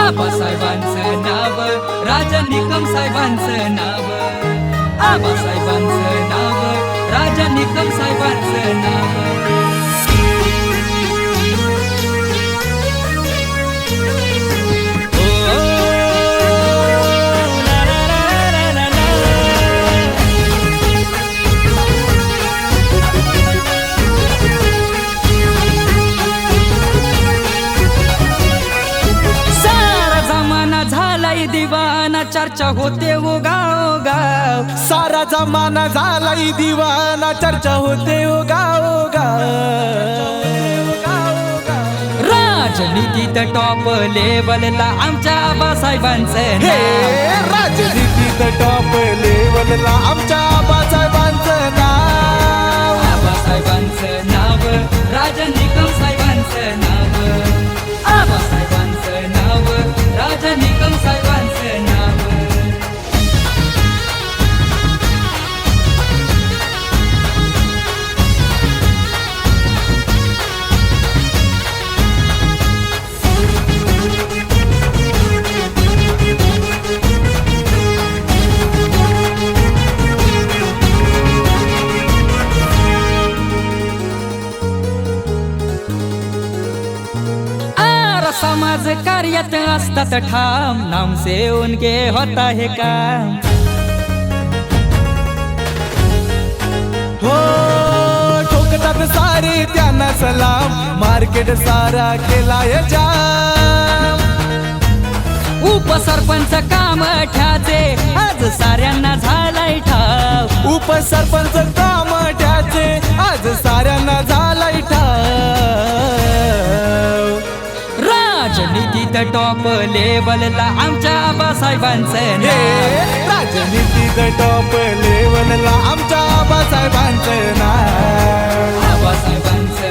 आबासाहेबांचं नाव राजा निकम साहेबांचं नाव. आबासाहेबांचं नाव राजा निकम साहेबांचं नाव. झालाय दिवाना चर्चा होते हो गाव गाव. सारा जमाना झालाय दिवाना चर्चा होते ओ गाव राजनीतीत टॉप लेवलला आमच्या आबासाहेबांचं हे. राजनीतीत टॉप लेवलला आमच्या आबासाहेबांचं नाव. आबासाहेबांचं नाव राजा कार्यत असतात ठाम नाम से उनके होता हे काम। हो ठोकतात सारे त्यांना सलाम मार्केट सारा केलाय जाम। उपसरपंच काम ठ्याचे आज साऱ्यांना झालाय ठाव उपसरपंच टॉप लेवलला आमच्या आबासाहेबांचं हे नाव राजनीतीत टॉप लेवलला आमच्या आबासाहेबांचं नाव. आबासाहेबांचं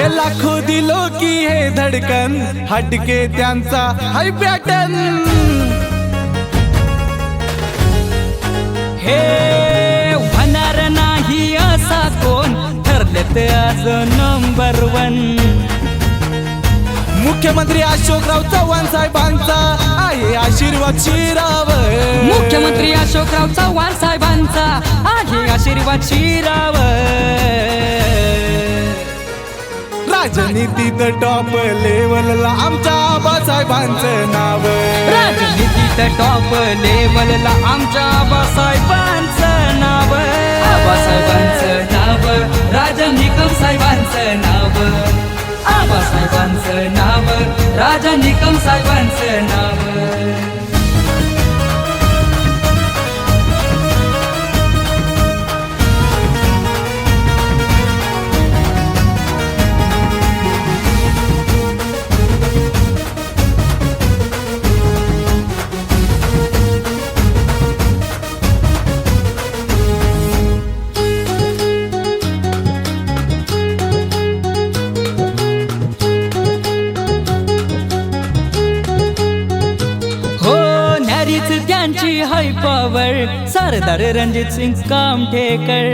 हे लाखो दिलो की हे धडकन हटके त्यांचा हाय पॅटर्न. हे होणार नाही असा कोण? ठरलेत आज नंबर वन मुख्यमंत्री अशोकराव चव्हाण साहेबांचा आहे आशीर्वाद शिराव. मुख्यमंत्री अशोकराव चव्हाण साहेबांचा आहे आशीर्वाद शिराव. राजनीतीत टॉप लेवलला आमच्या आबासाहेबांचं नाव राजनीतीत टॉप लेवलला आमच्या आबासाहेबांचं नाव आबासाहेबांचं नाव राजा निकम साहेबांचं नाव आबासाहेबांचं नाव राजा निकम साहेबांचं नाव त्यांची हाय पॉवर सरदार रणजित सिंग कामठेकर.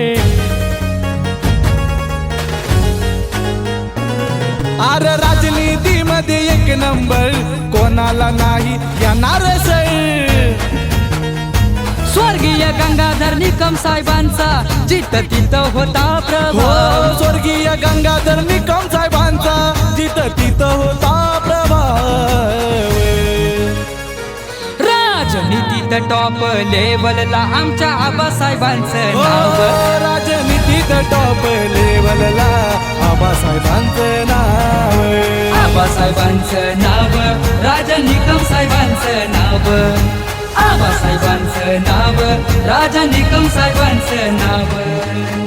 आर राजनीतीमध्ये एक नंबर कोणाला नाही येणार सर. स्वर्गीय गंगाधर निकम साहेबांचा जित तिथं होता हो प्रभाव स्वर्गीय गंगाधर निकम टॉप लेवलला आमच्या आबासाहेबांचं हो, नाव राजनीतीत टॉप लेवलला आबासाहेबांचं नाव. आबासाहेबांचं नाव राजा निकम साहेबांचं नाव. आबासाहेबांचं नाव राजा निकम साहेबांचं नाव.